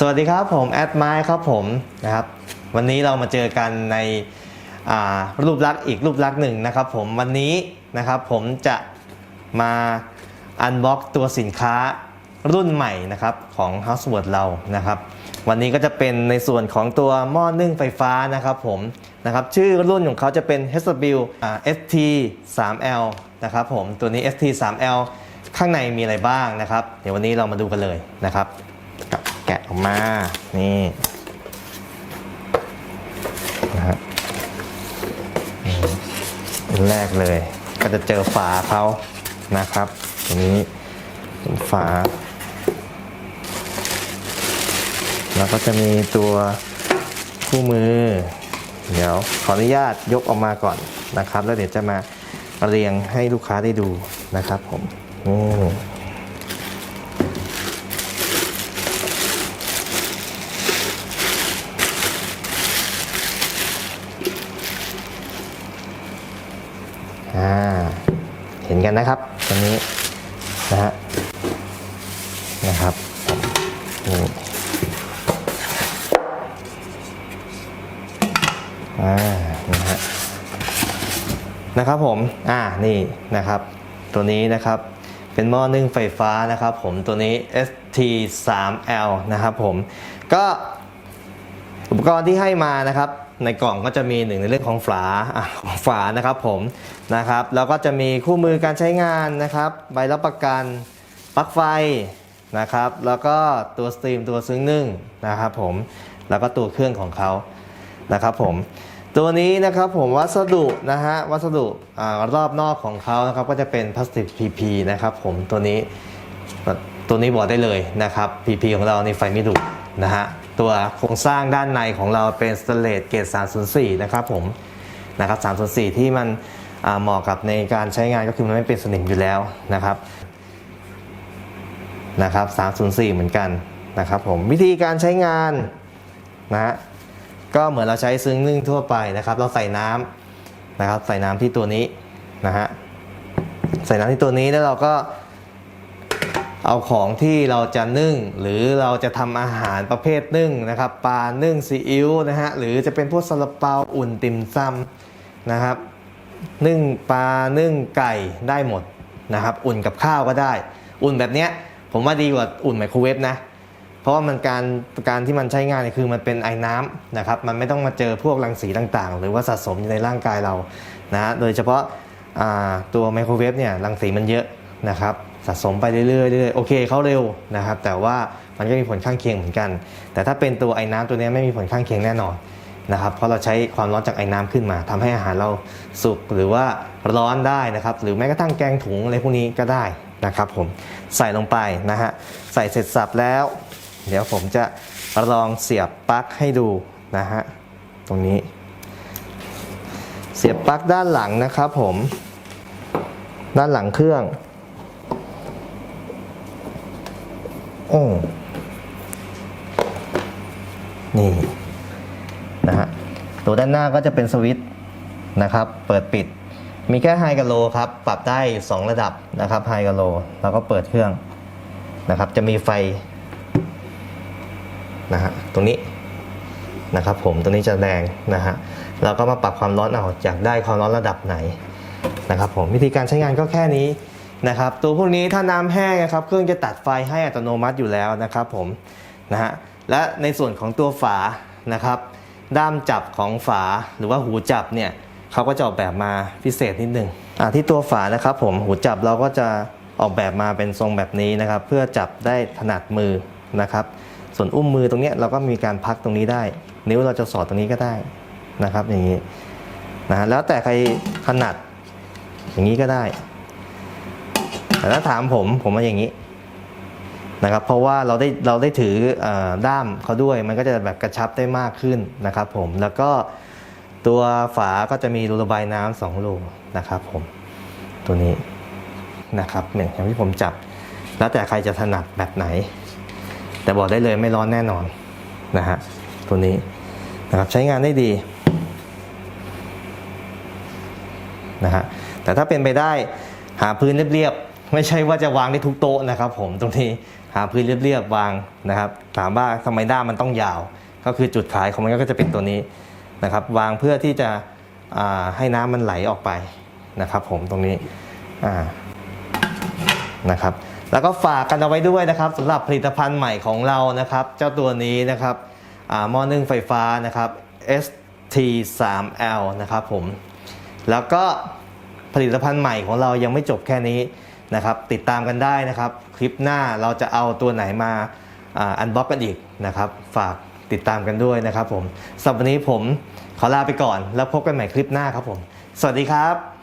สวัสดีครับผมแอดไมค์ครับผมนะครับ วันนี้เรามาเจอกันในรูปลักษณ์อีกรูปลักษณ์หนึ่งนะครับผมวันนี้นะครับผมจะมาอันบ็อกตัวสินค้ารุ่นใหม่นะครับของ Houseworld เรานะครับ วันนี้ก็จะเป็นในส่วนของตัวหม้อนึ่งไฟฟ้านะครับผมนะครับชื่อรุ่นของเขาจะเป็น HW อ่า ST 3L นะครับผมตัวนี้ ST 3L ข้างในมีอะไรบ้างนะครับ เดี๋ยววันนี้เรามาดูกันเลยนะครับ แกะออกมา นี่นะฮะอันแรกเลย ก็จะเจอฝาเขานะครับตรงนี้ฝา แล้วก็จะมีตัวคู่มือ เดี๋ยวขออนุญาตยกออกมาก่อนนะครับ แล้วเดี๋ยวจะมาเรียงให้ลูกค้าได้ดูนะครับผมนี่ อ่าเห็นกันนะครับตรงนี้นะฮะนะครับนี่อ่านะฮะนะครับผมอ่านี่นะครับ ตัวนี้นะครับเป็นหม้อนึ่งไฟฟ้านะครับผมตัวนี้ ST3L นะครับผมก็อุปกรณ์ที่ให้มานะครับ ในกล่องก็จะมีหนึ่งในเรื่องของฝาของฝานะครับผมนะครับ แล้วก็จะมีคู่มือการใช้งานนะครับ ใบรับประกันปลั๊กไฟนะครับ แล้วก็ตัวสตรีมตัวซึ้งนึ่งนะครับผมแล้วก็ตัวเครื่องของเขานะครับผมตัวนี้นะครับผมวัสดุนะฮะวัสดุอรอบนอกของเขานะครับก็จะเป็นพลาสติก PP นะครับผมตัวนี้ตัวนี้บอกได้เลยนะครับ PP ของเราในไฟไม่ดุ นะฮะตัวโครงสร้างด้านในของเราเป็นสเตเลสเกรด304 นะครับผมนะครับ304 ที่มันเหมาะกับในการใช้งานก็คือมันไม่เป็นสนิมอยู่แล้วนะครับนะครับ304 เหมือนกันนะครับผมวิธีการใช้งานนะฮะก็เหมือนเราใช้ซึ้งนึ่งทั่วไปนะครับ เราใส่น้ำนะครับใส่น้ำที่ตัวนี้นะฮะใส่น้ำที่ตัวนี้แล้วเราก็ เอาของที่เราจะนึ่ง หรือเราจะทำอาหารประเภทนึ่งนะครับปลานึ่งซีอิ๊วนะฮะหรือจะเป็นพวกซาลาเปาอุ่นติ่มซำนะครับ นึ่งปลานึ่งไก่ได้หมดนะครับ อุ่นกับข้าวก็ได้ อุ่นแบบเนี้ยผมว่าดีกว่าอุ่นไมโครเวฟนะเพราะว่ามันการการที่มันใช้งานเนี่ยคือมันเป็นไอ้น้ำนะครับ มันไม่ต้องมาเจอพวกรังสีต่างๆ หรือว่าสะสมอยู่ในร่างกายเรานะฮะโดยเฉพาะาตัวไมโครเวฟเนี่ยรังสีมันเยอะนะครับ สะสมไปเรื่อยๆเรื่อยๆโอเคเขาเร็วนะครับ แต่ว่ามันก็มีผลข้างเคียงเหมือนกัน แต่ถ้าเป็นตัวไอ้น้ำตัวนี้ไม่มีผลข้างเคียงแน่นอนนะครับ เพราะเราใช้ความร้อนจากไอ้น้ำขึ้นมาทำให้อาหารเราสุกหรือว่าร้อนได้นะครับ หรือแม้กระทั่งแกงถุงอะไรพวกนี้ก็ได้นะครับผมใส่ลงไปนะฮะใส่เสร็จสับแล้ว เดี๋ยวผมจะลองเสียบปลั๊กให้ดูนะฮะตรงนี้ เสียบปลั๊กด้านหลังนะครับผมด้านหลังเครื่อง โอ้นี่นะฮะตัวด้านหน้าก็จะเป็นสวิตช์นะครับ เปิดปิด มีแค่ไฮกับโลครับ ปรับได้ 2 ระดับนะครับไฮกับโลแล้วก็เปิดเครื่องนะครับ จะมีไฟนะฮะตรงนี้นะครับผมตัวนี้จะแดงนะฮะเราก็มาปรับความร้อนเอาอยากได้ความร้อนระดับไหนนะครับผมวิธีการใช้งานก็แค่นี้ นะครับตัวพวกนี้ถ้าน้ำแห้งนะครับเครื่องจะตัดไฟให้อัตโนมัติอยู่แล้วนะครับผมนะฮะและในส่วนของตัวฝานะครับด้ามจับของฝาหรือว่าหูจับเนี่ยเขาก็จะออกแบบมาพิเศษนิดนึงอ่าที่ตัวฝานะครับผมหูจับเราก็จะออกแบบมาเป็นทรงแบบนี้นะครับ เพื่อจับได้ถนัดมือนะครับ ส่วนอุ้มมือตรงนี้เราก็มีการพักตรงนี้ได้ นิ้วเราจะสอดตรงนี้ก็ได้นะครับ อย่างนี้นะฮะแล้วแต่ใครถนัดอย่างนี้ก็ได้ แต่ถ้าถามผมผมมาอย่างนี้นะครับ เพราะว่าเราได้เราได้ถืออด้ามเขาด้วย มันก็จะแบบกระชับได้มากขึ้นนะครับผมแล้วก็ตัวฝาก็จะมีรูระบายน้ำสองรูนะครับผมตัวนี้นะครับเนี่ยอย่างที่ผมจับ แล้วแต่ใครจะถนัดแบบไหน แต่บอกได้เลยไม่ร้อนแน่นอนนะฮะตัวนี้นะครับใช้งานได้ดีนะฮะแต่ถ้าเป็นไปได้หาพื้นเรียบๆ ไม่ใช่ว่าจะวางได้ทุกโต๊ะนะครับ ผมตรงนี้หาพื้นเรียบๆวางนะครับ ถามว่าทำไมด้ามมันต้องยาว ก็คือจุดขายของมันก็จะเป็นตัวนี้นะครับ วางเพื่อที่จะให้น้ำมันไหลออกไปนะครับ ผมตรงนี้นะครับ แล้วก็ฝากกันเอาไว้ด้วยนะครับสำหรับผลิตภัณฑ์ใหม่ของเรานะครับ เจ้าตัวนี้นะครับอ่าหม้อนึ่งไฟฟ้านะครับ ST3L นะครับผมแล้วก็ผลิตภัณฑ์ใหม่ของเรายังไม่จบแค่นี้ นะครับติดตามกันได้นะครับ คลิปหน้าเราจะเอาตัวไหนมาอันบ็อกกันอีกนะครับ ฝากติดตามกันด้วยนะครับผมสำหรับวันนี้ผมขอลาไปก่อนแล้วพบกันใหม่คลิปหน้าครับผม สวัสดีครับ